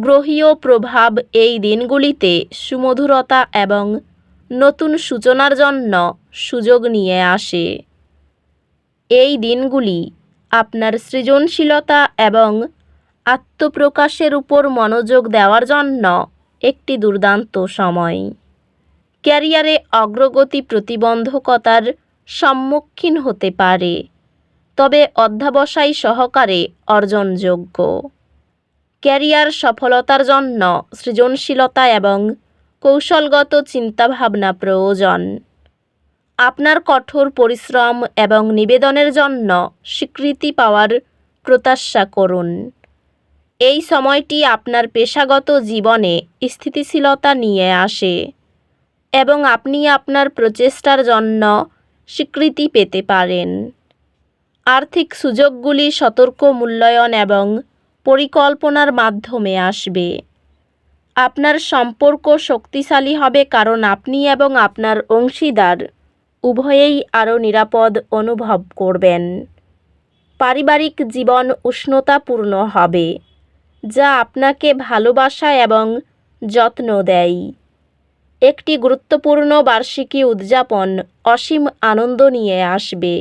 গ্রহীয় প্রভাব এই দিনগুলিতে সুমধুরতা এবং নতুন সূচনার জন্য সুযোগ নিয়ে আসে। এই দিনগুলি আপনার সৃজনশীলতা এবং আত্মপ্রকাশের উপর মনোযোগ দেওয়ার জন্য একটি দুর্দান্ত সময়। ক্যারিয়ারে অগ্রগতি প্রতিবন্ধকতার সম্মুখীন হতে পারে, তবে অধ্যাবসায় সহকারে অর্জনযোগ্য। ক্যারিয়ার সফলতার জন্য সৃজনশীলতা এবং কৌশলগত চিন্তাভাবনা প্রয়োজন। আপনার কঠোর পরিশ্রম এবং নিবেদনের জন্য স্বীকৃতি পাওয়ার প্রত্যাশা করুন। এই সময়টি আপনার পেশাগত জীবনে স্থিতিশীলতা নিয়ে আসে এবং আপনি আপনার প্রচেষ্টার জন্য স্বীকৃতি পেতে পারেন। আর্থিক সুযোগগুলি সতর্ক মূল্যায়ন এবং পরিকল্পনার মাধ্যমে আসবে। আপনার সম্পর্ক শক্তিশালী হবে কারণ আপনি এবং আপনার অংশীদার উভয়েই আরও নিরাপদ অনুভব করবেন। পারিবারিক জীবন উষ্ণতাপূর্ণ হবে, যা আপনাকে ভালোবাসা এবং যত্ন দেয়। একটি গুরুত্বপূর্ণ বার্ষিকী উদযাপন অসীম আনন্দ নিয়ে আসবে।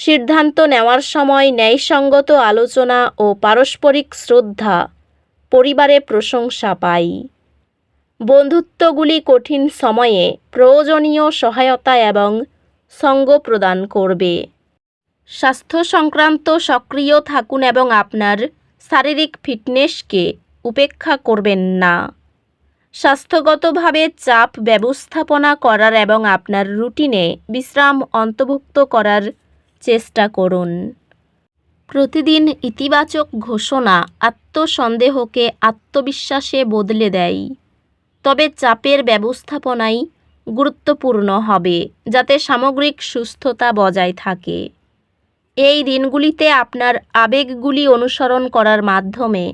সিদ্ধান্ত নেওয়ার সময় ন্যায়সঙ্গত আলোচনা ও পারস্পরিক শ্রদ্ধা, পরিবারে প্রশংসা পাই। বন্ধুত্বগুলি কঠিন সময়ে প্রয়োজনীয় সহায়তা এবং সঙ্গ প্রদান করবে। স্বাস্থ্য সংক্রান্ত সক্রিয় থাকুন এবং আপনার শারীরিক ফিটনেসকে উপেক্ষা করবেন না। স্বাস্থ্যগতভাবে চাপ ব্যবস্থাপনা করার এবং আপনার রুটিনে বিশ্রাম অন্তর্ভুক্ত করার চেষ্টা করুন। প্রতিদিন ইতিবাচক ঘোষণা আত্মসন্দেহকে আত্মবিশ্বাসে বদলে দেয়। তবে চাপের ব্যবস্থাপনাই গুরুত্বপূর্ণ হবে, যাতে সামগ্রিক সুস্থতা বজায় থাকে। এই দিনগুলিতে আপনার আবেগগুলি অনুসরণ করার মাধ্যমে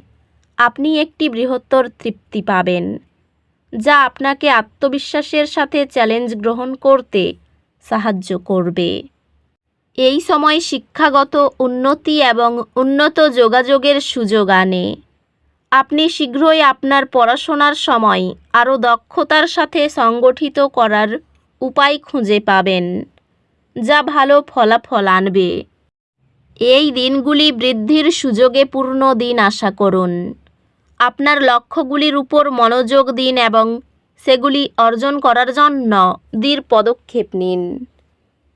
আপনি একটি বৃহত্তর তৃপ্তি পাবেন, যা আপনাকে আত্মবিশ্বাসের সাথে চ্যালেঞ্জ গ্রহণ করতে সাহায্য করবে। এই সময় শিক্ষাগত উন্নতি এবং উন্নত যোগাযোগের সুযোগ আনে। আপনি শীঘ্রই আপনার পড়াশোনার সময় আরও দক্ষতার সাথে সংগঠিত করার উপায় খুঁজে পাবেন, যা ভালো ফলাফল আনবে। এই দিনগুলি বৃদ্ধির সুযোগে পূর্ণ দিন আশা করুন। আপনার লক্ষ্যগুলির উপর মনোযোগ দিন এবং সেগুলি অর্জন করার জন্য দৃঢ় পদক্ষেপ নিন।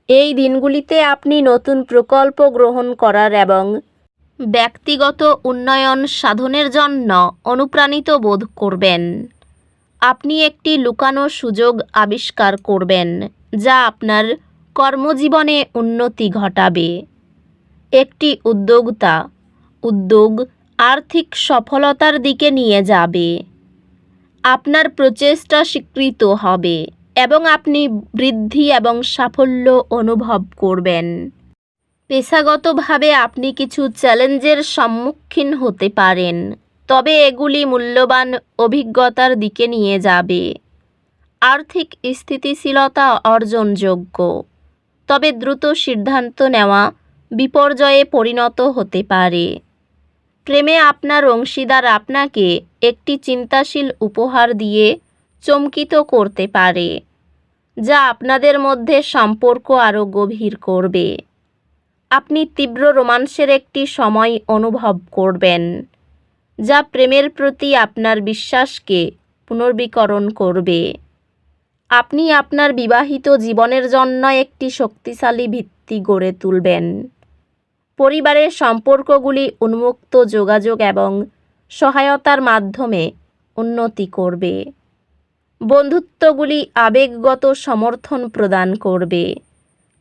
এই দিনগুলিতে আপনি নতুন প্রকল্প গ্রহণ করার এবং ব্যক্তিগত উন্নয়ন সাধনের জন্য অনুপ্রাণিত বোধ করবেন। আপনি একটি লুকানো সুযোগ আবিষ্কার করবেন, যা আপনার কর্মজীবনে উন্নতি ঘটাবে। একটি উদ্যোক্তা উদ্যোগ আর্থিক সফলতার দিকে নিয়ে যাবে। আপনার প্রচেষ্টা স্বীকৃত হবে। এবং আপনি বৃদ্ধি এবং সাফল্য অনুভব করবেন। পেশাগতভাবে আপনি কিছু চ্যালেঞ্জের সম্মুখীন হতে পারেন, তবে এগুলি মূল্যবান অভিজ্ঞতার দিকে নিয়ে যাবে। আর্থিক স্থিতিশীলতা অর্জনযোগ্য, তবে দ্রুত সিদ্ধান্ত নেওয়া বিপর্যয়ে পরিণত হতে পারে। প্রেমে আপনার অংশীদার আপনাকে একটি চিন্তাশীল উপহার দিয়ে চমকিত করতে পারে। যা আপনাদের মধ্যে সম্পর্ক আরও গভীর করবে। আপনি তীব্র রোমান্সের একটি সময় অনুভব করবেন, যা প্রেমের প্রতি আপনার বিশ্বাসকে পুনর্বীকরণ করবে। আপনি আপনার বিবাহিত জীবনের জন্য একটি শক্তিশালী ভিত্তি গড়ে তুলবেন। পরিবারের সম্পর্কগুলি উন্মুক্ত যোগাযোগ এবং সহায়তার মাধ্যমে উন্নতি করবে। বন্ধুত্বগুলি আবেগগত সমর্থন প্রদান করবে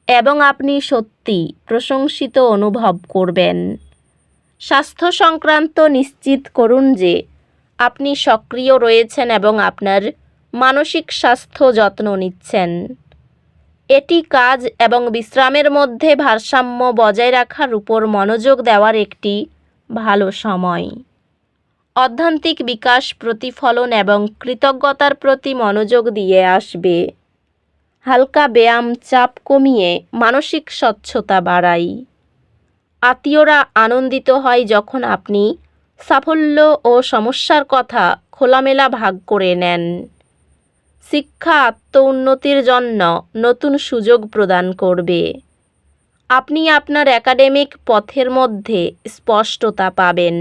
এবং আপনি সত্যি প্রশংসিত অনুভব করবেন। স্বাস্থ্য সংক্রান্ত নিশ্চিত করুন যে আপনি সক্রিয় রয়েছেন এবং আপনার মানসিক স্বাস্থ্য যত্ন নিচ্ছেন। এটি কাজ এবং বিশ্রামের মধ্যে ভারসাম্য বজায় রাখার উপর মনোযোগ দেওয়ার একটি ভালো সময়। অধ্যান্তিক বিকাশ, প্রতিফলন এবং কৃতজ্ঞতার প্রতি মনোযোগ দিয়ে আসবে। হালকা ব্যায়াম, চাপ কমিয়ে মানসিক স্বচ্ছতা বাড়ায় আত্মীয়রা আনন্দিত হয় যখন আপনি সাফল্য ও সমস্যার কথা খোলামেলা ভাগ করে নেন। শিক্ষা আত্ম উন্নতির জন্য নতুন সুযোগ প্রদান করবে। আপনি আপনার একাডেমিক পথের মধ্যে স্পষ্টতা পাবেন।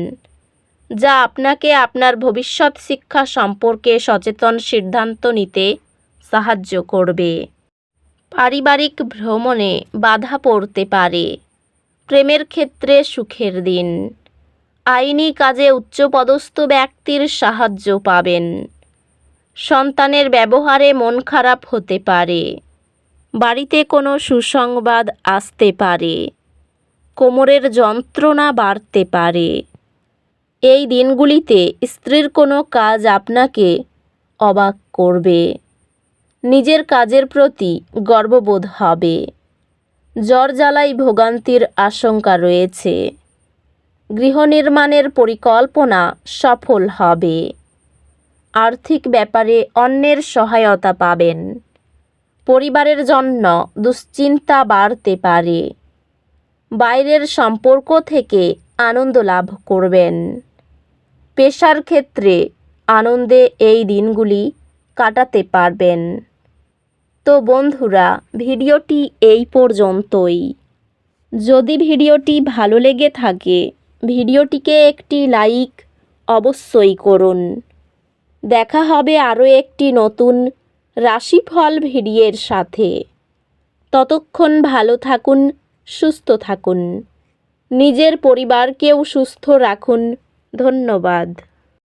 যা আপনাকে আপনার ভবিষ্যৎ শিক্ষা সম্পর্কে সচেতন সিদ্ধান্ত নিতে সাহায্য করবে। পারিবারিক ভ্রমণে বাধা পড়তে পারে। প্রেমের ক্ষেত্রে সুখের দিন। আইনি কাজে উচ্চপদস্থ ব্যক্তির সাহায্য পাবেন। সন্তানের ব্যবহারে মন খারাপ হতে পারে। বাড়িতে কোনো সুসংবাদ আসতে পারে। কোমরের যন্ত্রণা বাড়তে পারে। এই দিনগুলিতে স্ত্রীর কোনো কাজ আপনাকে অবাক করবে। নিজের কাজের প্রতি গর্ববোধ হবে। জ্বর জ্বালাই ভোগান্তির আশঙ্কা রয়েছে। গৃহ নির্মাণের পরিকল্পনা সফল হবে। আর্থিক ব্যাপারে অন্যের সহায়তা পাবেন। পরিবারের জন্য দুশ্চিন্তা বাড়তে পারে। বাইরের সম্পর্ক থেকে আনন্দ লাভ করবেন। পেশার ক্ষেত্রে আনন্দে এই দিনগুলি কাটাতে পারবেন। তো বন্ধুরা, ভিডিওটি এই পর্যন্তই। যদি ভিডিওটি ভালো লেগে থাকে, ভিডিওটিকে একটি লাইক অবশ্যই করুন। দেখা হবে আরও একটি নতুন রাশিফল ভিডিওর সাথে। ততক্ষণ ভালো থাকুন, সুস্থ থাকুন। নিজের পরিবারকেও সুস্থ রাখুন। ধন্যবাদ।